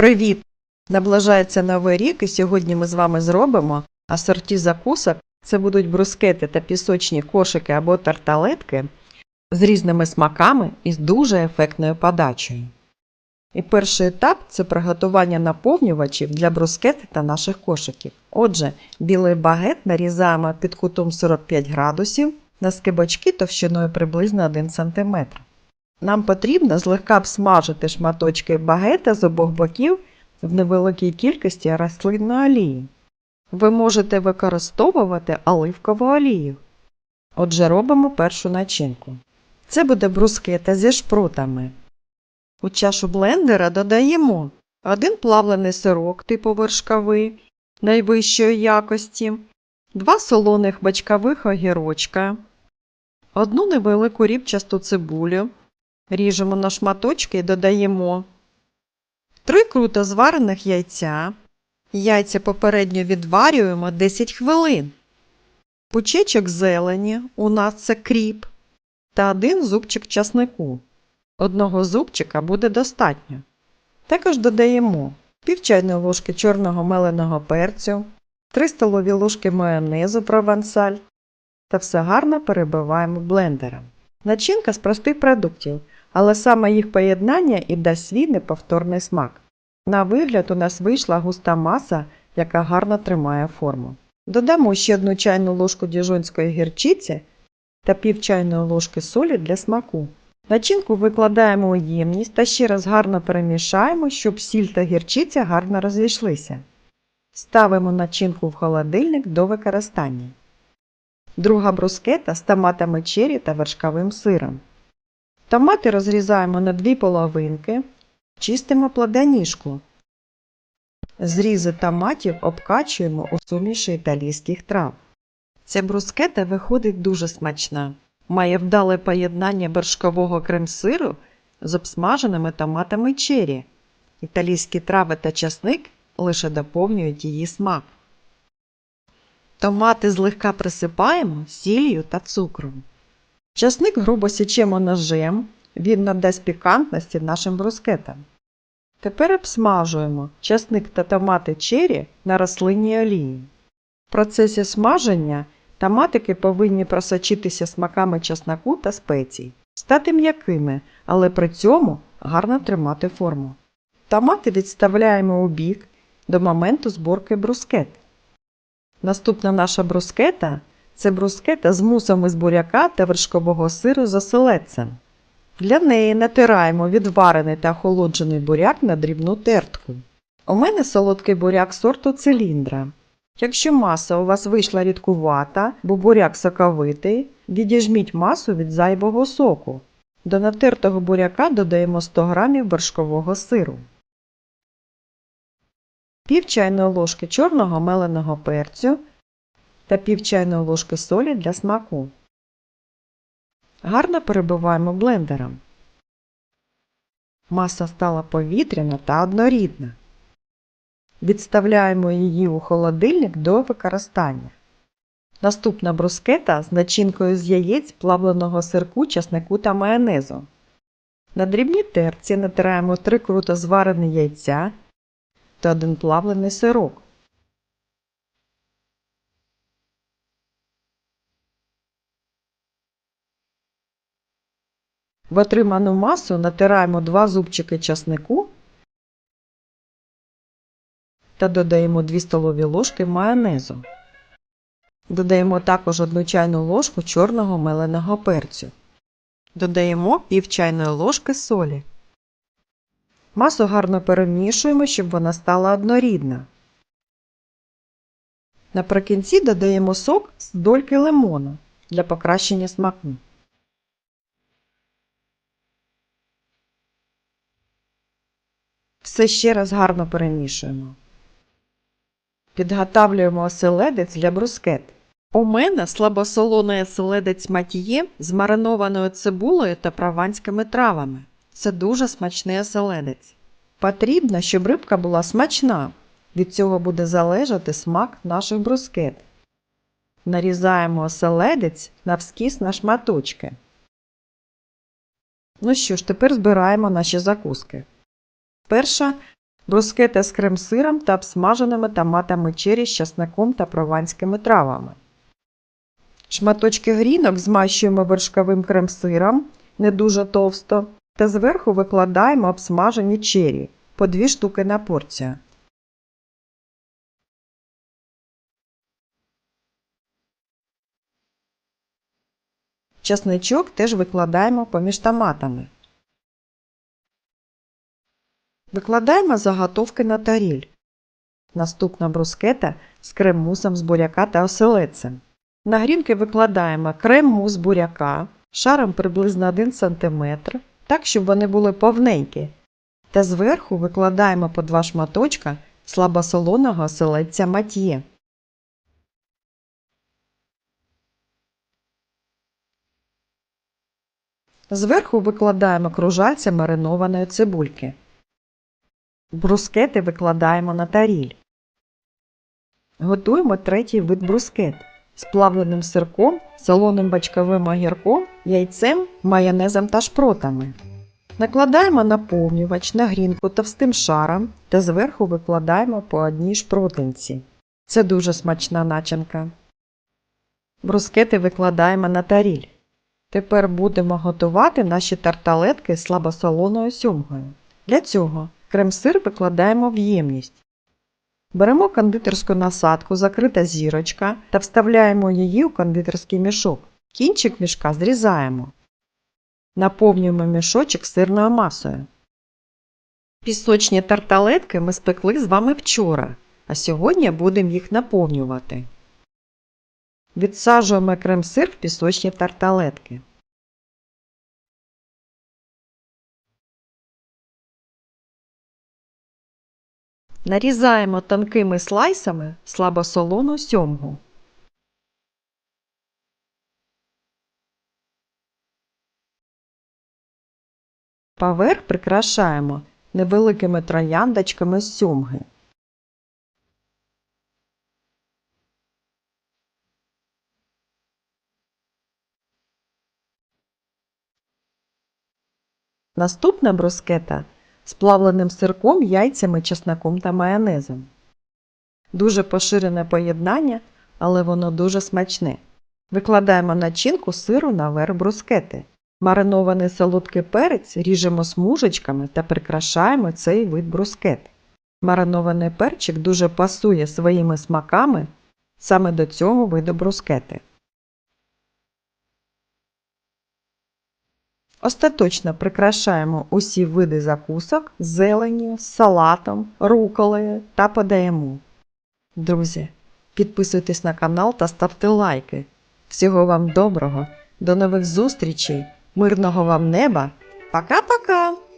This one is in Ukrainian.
Привіт! Наближається новий рік, і сьогодні ми з вами зробимо асорті закусок. Це будуть брускети та пісочні кошики або тарталетки з різними смаками і з дуже ефектною подачею. І перший етап це приготування наповнювачів для брускети та наших кошиків. Отже, білий багет нарізаємо під кутом 45 градусів на скибочки товщиною приблизно 1 см. Нам потрібно злегка обсмажити шматочки багета з обох боків в невеликій кількості рослинної олії. Ви можете використовувати оливкову олію. Отже, робимо першу начинку. Це буде брускета зі шпротами. У чашу блендера додаємо один плавлений сирок типу вершковий найвищої якості, два солоних бачкових огірочка, одну невелику рібчасту цибулю. Ріжемо на шматочки і додаємо 3 круто зварених яйця. Яйця попередньо відварюємо 10 хвилин. Пучечок зелені, у нас це кріп, та один зубчик часнику. Одного зубчика буде достатньо. Також додаємо пів чайної ложки чорного меленого перцю, 3 столові ложки майонезу провансаль та все гарно перебиваємо блендером. Начинка з простих продуктів, але саме їх поєднання і дасть свій неповторний смак. На вигляд у нас вийшла густа маса, яка гарно тримає форму. Додамо ще одну чайну ложку діжонської гірчиці та пів чайної ложки солі для смаку. Начинку викладаємо у ємність та ще раз гарно перемішаємо, щоб сіль та гірчиця гарно розійшлися. Ставимо начинку в холодильник до використання. Друга брускета з томатами чері та вершковим сиром. Томати розрізаємо на дві половинки, чистимо плодоніжку. Зрізи томатів обкачуємо у суміші італійських трав. Ця брускета виходить дуже смачна. Має вдале поєднання вершкового крем-сиру з обсмаженими томатами чері. Італійські трави та часник лише доповнюють її смак. Томати злегка присипаємо сіллю та цукром. Часник грубо січемо ножем, він надасть пікантності нашим брускетам. Тепер обсмажуємо часник та томати чері на рослинній олії. В процесі смаження томатики повинні просочитися смаками часнику та спецій, стати м'якими, але при цьому гарно тримати форму. Томати відставляємо у бік до моменту зборки брускет. Наступна наша брускета це брускета з мусом із буряка та вершкового сиру з оселедцем. Для неї натираємо відварений та охолоджений буряк на дрібну тертку. У мене солодкий буряк сорту циліндра. Якщо маса у вас вийшла рідкувата, бо буряк соковитий, відіжміть масу від зайвого соку. До натертого буряка додаємо 100 г вершкового сиру. Пів чайної ложки чорного меленого перцю та пів чайної ложки солі для смаку. Гарно перебиваємо блендером. Маса стала повітряна та однорідна. Відставляємо її у холодильник до використання. Наступна брускета з начинкою з яєць плавленого сирку, часнику та майонезу. На дрібній терці натираємо 3 круто зварені яйця та один плавлений сирок. В отриману масу натираємо 2 зубчики часнику та додаємо 2 столові ложки майонезу. Додаємо також 1 чайну ложку чорного меленого перцю. Додаємо пів чайної ложки солі. Масу гарно перемішуємо, щоб вона стала однорідна. Наприкінці додаємо сок з дольки лимону для покращення смаку. Все ще раз гарно перемішуємо. Підготавлюємо оселедець для брускет. У мене слабосолоний оселедець матіє з маринованою цибулею та прованськими травами. Це дуже смачний оселедець. Потрібно, щоб рибка була смачна. Від цього буде залежати смак наших брускет. Нарізаємо оселедець навскіз на шматочки. Ну що ж, тепер збираємо наші закуски. Перша брускети з крем-сиром та обсмаженими томатами чері з часником та прованськими травами. Шматочки грінок змащуємо вершковим крем-сиром не дуже товсто та зверху викладаємо обсмажені чері по 2 штуки на порцію. Часничок теж викладаємо поміж томатами. Викладаємо заготовки на таріль. Наступна брускета з крем-мусом з буряка та оселедцем. На грінки викладаємо крем-мус буряка шаром приблизно 1 см, так, щоб вони були повненькі. Та зверху викладаємо по два шматочка слабосолоного оселедця матьє. Зверху викладаємо кружальця маринованої цибульки. Брускети викладаємо на таріль. Готуємо третій вид брускет з плавленим сирком, солоним бачковим огірком, яйцем, майонезом та шпротами. Накладаємо наповнювач на грінку товстим шаром та зверху викладаємо по одній шпротинці. Це дуже смачна начинка. Брускети викладаємо на таріль. Тепер будемо готувати наші тарталетки з слабосолоною сьомгою. Для цього крем-сир викладаємо в ємність. Беремо кондитерську насадку, закрита зірочка та вставляємо її у кондитерський мішок. Кінчик мішка зрізаємо. Наповнюємо мішочок сирною масою. Пісочні тарталетки ми спекли з вами вчора, а сьогодні будемо їх наповнювати. Відсаджуємо крем-сир в пісочні тарталетки. Нарізаємо тонкими слайсами слабосолону сьомгу. Поверх прикрашаємо невеликими трояндочками сьомги. Наступна брускета з плавленим сирком, яйцями, чесноком та майонезом. Дуже поширене поєднання, але воно дуже смачне. Викладаємо начинку сиру наверх брускети. Маринований солодкий перець ріжемо смужечками та прикрашаємо цей вид брускет. Маринований перчик дуже пасує своїми смаками саме до цього виду брускети. Остаточно прикрашаємо усі види закусок зеленню, салатом, руколею та подаємо. Друзі, підписуйтесь на канал та ставте лайки. Всього вам доброго, до нових зустрічей, мирного вам неба. Пока-пока!